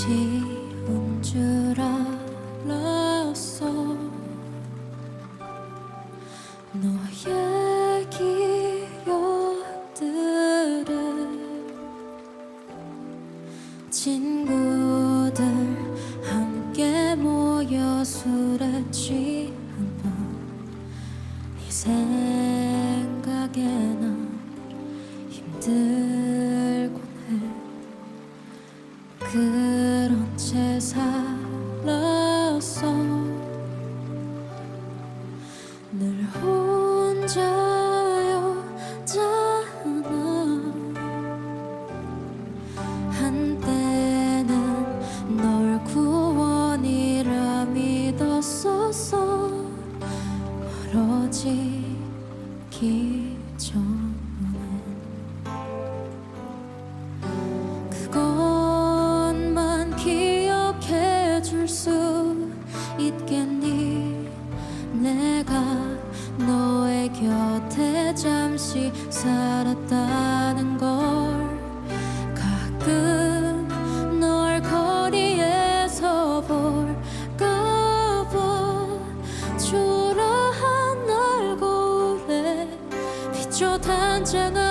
지운 줄 알았어. 너의 기억들을 친구들 함께 모여 술에 취한 밤네 생각에 난 힘들곤 해. 그 런채 살았어. 늘 혼자였잖아 한때는 널 구원이라 믿었었어. 멀어지기 전 단장하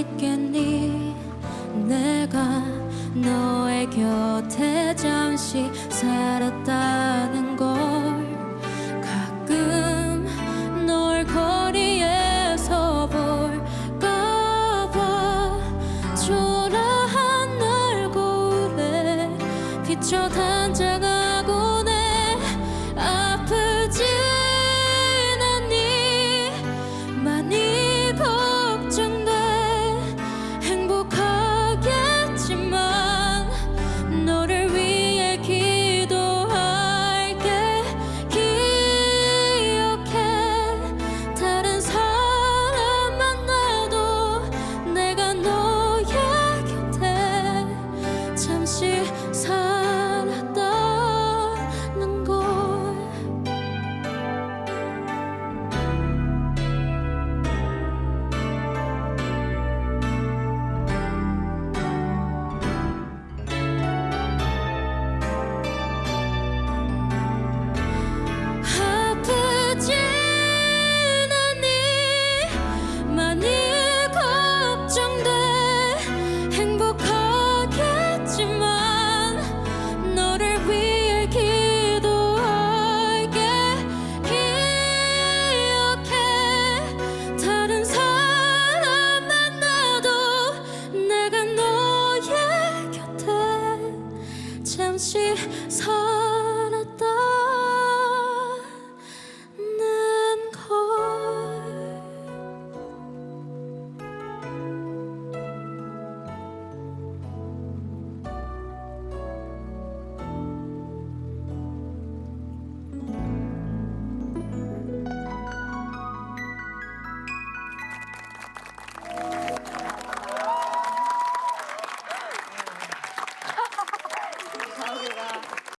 있겠니? 내가 너의 곁에 잠시 살았다 다시 사 잠시 서